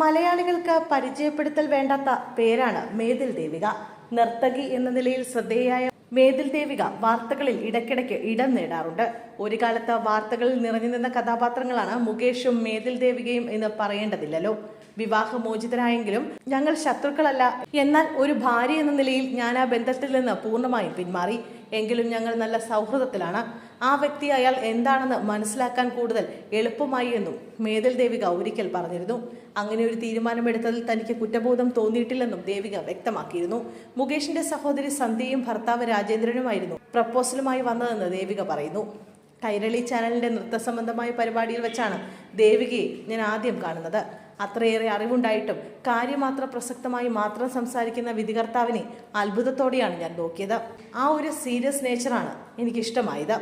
മലയാളികൾക്ക് പരിചയപ്പെടുത്തൽ വേണ്ടാത്ത പേരാണ് മേതിൽ ദേവിക. നർത്തകി എന്ന നിലയിൽ ശ്രദ്ധേയായ മേതിൽ ദേവിക വാർത്തകളിൽ ഇടയ്ക്കിടയ്ക്ക് ഇടം നേടാറുണ്ട്. ഒരു കാലത്ത് വാർത്തകളിൽ നിറഞ്ഞു നിന്ന കഥാപാത്രങ്ങളാണ് മുകേഷും മേതിൽ ദേവികയും എന്ന് പറയേണ്ടതില്ലല്ലോ. വിവാഹമോചിതരായെങ്കിലും ഞങ്ങൾ ശത്രുക്കളല്ല. എന്നാൽ ഒരു ഭാര്യ എന്ന നിലയിൽ ഞാൻ ആ ബന്ധത്തിൽ നിന്ന് പൂർണമായും പിന്മാറി. എങ്കിലും ഞങ്ങൾ നല്ല സൗഹൃദത്തിലാണ്. ആ വ്യക്തി അയാൾ എന്താണെന്ന് മനസ്സിലാക്കാൻ കൂടുതൽ എളുപ്പമായി എന്നും മേതൽ ദേവിക ഒരിക്കൽ പറഞ്ഞിരുന്നു. അങ്ങനെ ഒരു തീരുമാനമെടുത്തതിൽ തനിക്ക് കുറ്റബോധം തോന്നിയിട്ടില്ലെന്നും ദേവിക വ്യക്തമാക്കിയിരുന്നു. മുകേഷിന്റെ സഹോദരി സന്ധ്യയും ഭർത്താവ് രാജേന്ദ്രനുമായിരുന്നു പ്രപ്പോസലുമായി വന്നതെന്ന് ദേവിക പറയുന്നു. കൈരളി ചാനലിന്റെ നൃത്ത സംബന്ധമായ പരിപാടിയിൽ വെച്ചാണ് ദേവികയെ ഞാൻ ആദ്യം കാണുന്നത്. അത്രയേറെ അറിവുണ്ടായിട്ടും കാര്യമാത്ര പ്രസക്തമായി മാത്രം സംസാരിക്കുന്ന വിധികർത്താവിനെ അത്ഭുതത്തോടെയാണ് ഞാൻ നോക്കിയത്. ആ ഒരു സീരിയസ് നേച്ചറാണ് എനിക്കിഷ്ടമായത്.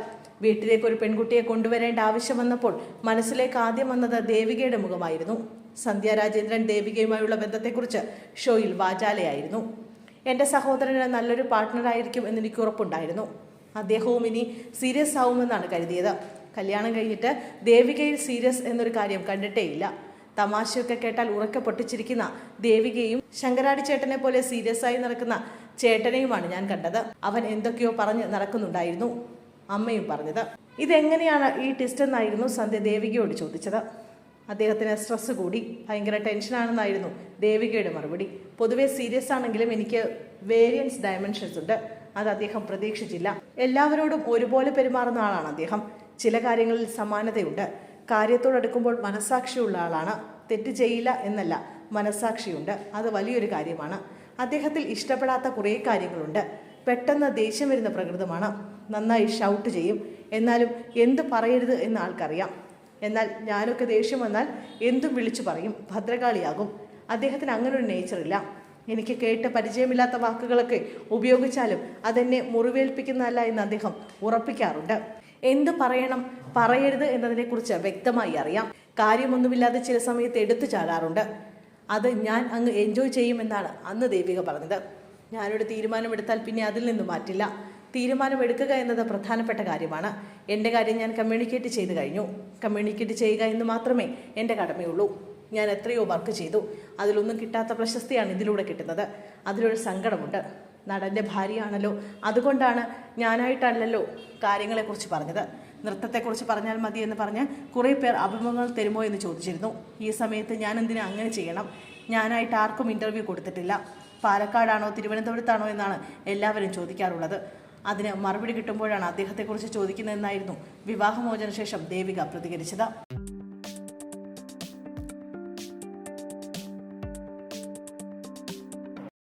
വീട്ടിലേക്ക് ഒരു പെൺകുട്ടിയെ കൊണ്ടുവരേണ്ട ആവശ്യം വന്നപ്പോൾ മനസ്സിലേക്ക് ആദ്യം വന്നത് ദേവികയുടെ മുഖമായിരുന്നു. സന്ധ്യ രാജേന്ദ്രൻ ദേവികയുമായുള്ള ബന്ധത്തെക്കുറിച്ച് ഷോയിൽ വാചാലയായിരുന്നു. എന്റെ സഹോദരന് നല്ലൊരു പാർട്ട്ണറായിരിക്കും എന്ന് എനിക്ക് ഉറപ്പുണ്ടായിരുന്നു. അദ്ദേഹവും ഇനി സീരിയസ് ആവുമെന്നാണ് കരുതിയത്. കല്യാണം കഴിഞ്ഞിട്ട് ദേവികയിൽ സീരിയസ് എന്നൊരു കാര്യം കണ്ടിട്ടേയില്ല. തമാശയൊക്കെ കേട്ടാൽ ഉറക്കെ പൊട്ടിച്ചിരിക്കുന്ന ദേവികയും ശങ്കരാടി ചേട്ടനെ പോലെ സീരിയസ് ആയി നടക്കുന്ന ചേട്ടനെയുമാണ് ഞാൻ കണ്ടത്. അവൻ എന്തൊക്കെയോ പറഞ്ഞ് നടക്കുന്നുണ്ടായിരുന്നു. അമ്മയും പറഞ്ഞത്. ഇതെങ്ങനെയാണ് ഈ ടെസ്റ്റ് എന്നായിരുന്നു സന്ധ്യ ദേവികയോട് ചോദിച്ചത്. അദ്ദേഹത്തിന് സ്ട്രെസ് കൂടി. ഭയങ്കര ടെൻഷനാണെന്നായിരുന്നു ദേവികയുടെ മറുപടി. പൊതുവെ സീരിയസ് ആണെങ്കിലും എനിക്ക് വേരിയൻസ് ഡയമെൻഷൻസ് ഉണ്ട്. അത് അദ്ദേഹം പ്രതീക്ഷിച്ചില്ല. എല്ലാവരോടും ഒരുപോലെ പെരുമാറുന്ന ആളാണ് അദ്ദേഹം. ചില കാര്യങ്ങളിൽ സമാനതയുണ്ട്. കാര്യത്തോടടുക്കുമ്പോൾ മനസാക്ഷിയുള്ള ആളാണ്. തെറ്റ് ചെയ്യില്ല എന്നല്ല മനസാക്ഷിയുണ്ട് അത് വലിയൊരു കാര്യമാണ്. അദ്ദേഹത്തിൽ ഇഷ്ടപ്പെടാത്ത കുറേ കാര്യങ്ങളുണ്ട്. പെട്ടെന്ന് ദേഷ്യം വരുന്ന പ്രകൃതമാണ്. നന്നായി ഷൗട്ട് ചെയ്യും. എന്നാലും എന്ത് പറയരുത് എന്ന് ആൾക്കറിയാം. എന്നാൽ ഞാനൊക്കെ ദേഷ്യം വന്നാൽ എന്തും വിളിച്ചു പറയും. ഭദ്രകാളിയാകും. അദ്ദേഹത്തിന് അങ്ങനെ ഒരു നേച്ചറില്ല എനിക്ക് കേട്ട് പരിചയമില്ലാത്ത വാക്കുകളൊക്കെ ഉപയോഗിച്ചാലും അതെന്നെ മുറിവേൽപ്പിക്കുന്നതല്ല എന്ന് അദ്ദേഹം ഉറപ്പിക്കാറുണ്ട്. എന്ത് പറയണം പറയരുത് എന്നതിനെക്കുറിച്ച് വ്യക്തമായി അറിയാം. കാര്യമൊന്നുമില്ലാതെ ചില സമയത്ത് എടുത്തു ചാടാറുണ്ട്. അത് ഞാൻ അങ്ങ് എൻജോയ് ചെയ്യുമെന്നാണ് അന്ന് ദേവിക പറഞ്ഞത്. ഞാനൊരു തീരുമാനമെടുത്താൽ പിന്നെ അതിൽ നിന്ന് മാറ്റില്ല. തീരുമാനമെടുക്കുക എന്നത് പ്രധാനപ്പെട്ട കാര്യമാണ്. എന്റെ കാര്യം ഞാൻ കമ്മ്യൂണിക്കേറ്റ് ചെയ്ത് കഴിഞ്ഞു. കമ്മ്യൂണിക്കേറ്റ് ചെയ്യുക എന്ന് മാത്രമേ എന്റെ കടമയുള്ളൂ. ഞാൻ എത്രയോ വർക്ക് ചെയ്തു. അതിലൊന്നും കിട്ടാത്ത പ്രശസ്തിയാണ് ഇതിലൂടെ കിട്ടുന്നത്. അതിലൊരു സങ്കടമുണ്ട്. നടന്റെ ഭാര്യയാണല്ലോ. അതുകൊണ്ടാണ് ഞാനായിട്ടല്ലല്ലോ കാര്യങ്ങളെക്കുറിച്ച് പറഞ്ഞത്. നൃത്തത്തെക്കുറിച്ച് പറഞ്ഞാൽ മതി എന്ന് പറഞ്ഞ് കുറേ പേർ അഭിമുഖങ്ങൾ തരുമോ എന്ന് ചോദിച്ചിരുന്നു. ഈ സമയത്ത് ഞാൻ എന്തിനാ അങ്ങനെ ചെയ്യണം? ഞാനായിട്ട് ആർക്കും ഇന്റർവ്യൂ കൊടുത്തിട്ടില്ല. പാലക്കാടാണോ തിരുവനന്തപുരത്താണോ എന്നാണ് എല്ലാവരും ചോദിക്കാറുള്ളത്. അതിന് മറുപടി കിട്ടുമ്പോഴാണ് അദ്ദേഹത്തെക്കുറിച്ച് ചോദിക്കുന്നതെന്നായിരുന്നു വിവാഹമോചന ശേഷം ദേവിക പ്രതികരിച്ചത്.